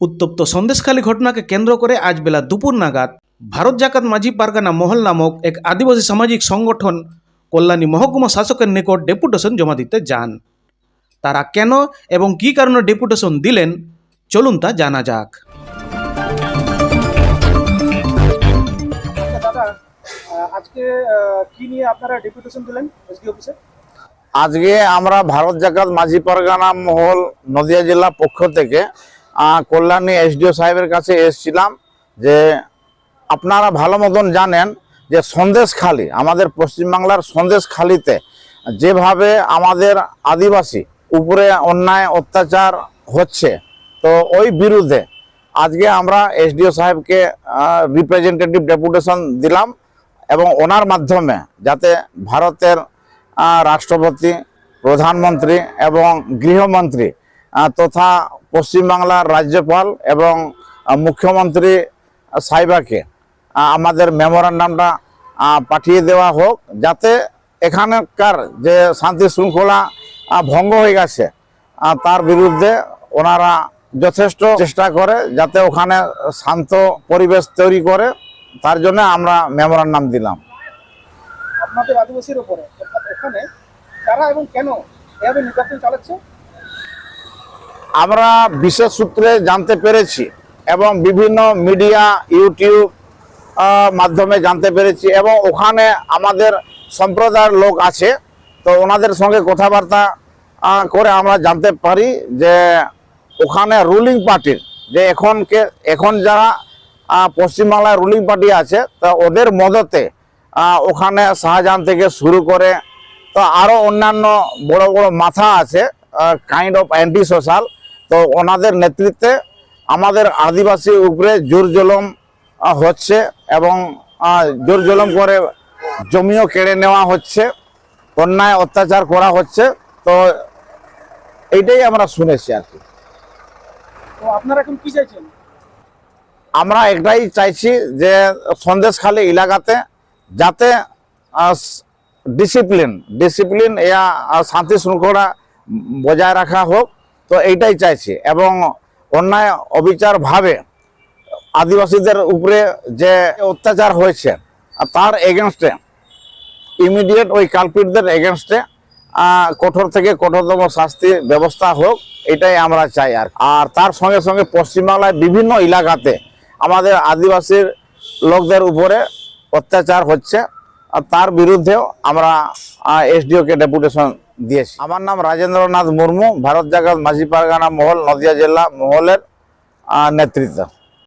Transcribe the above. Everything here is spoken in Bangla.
উত্তপ্ত সন্দেশখালী ঘটনাকে কেন্দ্র করে আজ বেলা দুপুর নাগাদ ভারত জাকাত মাঝি পারগানা মহল নামক এক আদিবাসী সামাজিক সংগঠন কল্যাণী মহকুমা শাসকের নিকট ডেপুটেশন জমা দিতে যান। তারা কেন এবং কী কারণে ডেপুটেশন দিলেন চলুন তা জানা যাক। আচ্ছা দাদা আজকে কি নিয়ে আপনারা ডেপুটেশন দিলেন এসডি অফিসে? আজকে আমরা ভারত জাকাত মাঝি পারগানা মহল নদিয়া জেলা পক্ষ থেকে কল্যাণী এসডিও সাহেবের কাছে এসেছিলাম যে আপনারা ভালো মতন জানেন যে সন্দেশখালি আমাদের পশ্চিমবাংলার সন্দেশখালিতে যেভাবে আমাদের আদিবাসী উপরে অন্যায় অত্যাচার হচ্ছে, তো ওই বিরুদ্ধে আজকে আমরা এসডিও সাহেবকে রিপ্রেজেন্টেটিভ ডেপুটেশন দিলাম এবং ওনার মাধ্যমে যাতে ভারতের রাষ্ট্রপতি, প্রধানমন্ত্রী এবং গৃহমন্ত্রী তথা পশ্চিমবাংলার রাজ্যপাল এবং মুখ্যমন্ত্রী সাহেবাকে আহ, আমাদের মেমোরান্ডামটা পাঠিয়ে দেওয়া হোক যাতে এখানকার যে শান্তি শৃঙ্খলা ভঙ্গ হয়ে গেছে তার বিরুদ্ধে ওনারা যথেষ্ট চেষ্টা করে যাতে ওখানে শান্ত পরিবেশ তৈরি করে তার জন্য আমরা মেমোরান্ডাম দিলাম। আপনাদের আদিবাসীর উপরে এখানে কারা এবং কেন এভাবে নির্যাতন চালাচ্ছে? আমরা বিশেষ সূত্রে জানতে পেরেছি এবং বিভিন্ন মিডিয়া, ইউটিউব মাধ্যমে জানতে পেরেছি এবং ওখানে আমাদের সম্প্রদায়ের লোক আছে। তো ওনাদের সঙ্গে কথাবার্তা করে আমরা জানতে পারি যে ওখানে রুলিং পার্টির যে এখনকে এখন যারা পশ্চিমবাংলায় রুলিং পার্টি আছে, তা ওদের মদতে ওখানে শাহজাহান থেকে শুরু করে, তো আরও অন্যান্য বড় বড় মাথা আছে কাইন্ড অফ অ্যান্টি সোশ্যাল তো ওনাদের নেতৃত্বে আমাদের আদিবাসী উপরে জোর জলম হচ্ছে এবং জোর জলম করে জমিও কেড়ে নেওয়া হচ্ছে অন্যায় অত্যাচার করা হচ্ছে। তো এইটাই আমরা শুনেছি আর কি। তো আপনারা এখন কি চাইছেন? আমরা একটাই চাইছি যে সন্দেশখালী এলাকাতে যাতে ডিসিপ্লিন ডিসিপ্লিন ইয়া শান্তি শৃঙ্খলা বজায় রাখা হোক। তো এইটাই চাইছি। এবং অন্যায় অবিচারভাবে আদিবাসীদের উপরে যে অত্যাচার হয়েছে তার এগেনস্টে ইমিডিয়েট ওই কালপিটদের এগেনস্টে কঠোর থেকে কঠোরতম শাস্তি ব্যবস্থা হোক, এটাই আমরা চাই আর আর তার সঙ্গে সঙ্গে পশ্চিমবাংলায় বিভিন্ন এলাকাতে আমাদের আদিবাসীর লোকদের উপরে অত্যাচার হচ্ছে, আর তার বিরুদ্ধেও আমরা এসডিওকে ডেপুটেশন দিয়েছি। আমার নাম রাজেন্দ্রনাথ মুর্মু ভারত জাগাত মাঝি পারগানা মহল নদিয়া জেলা মহলের নেতৃত্ব।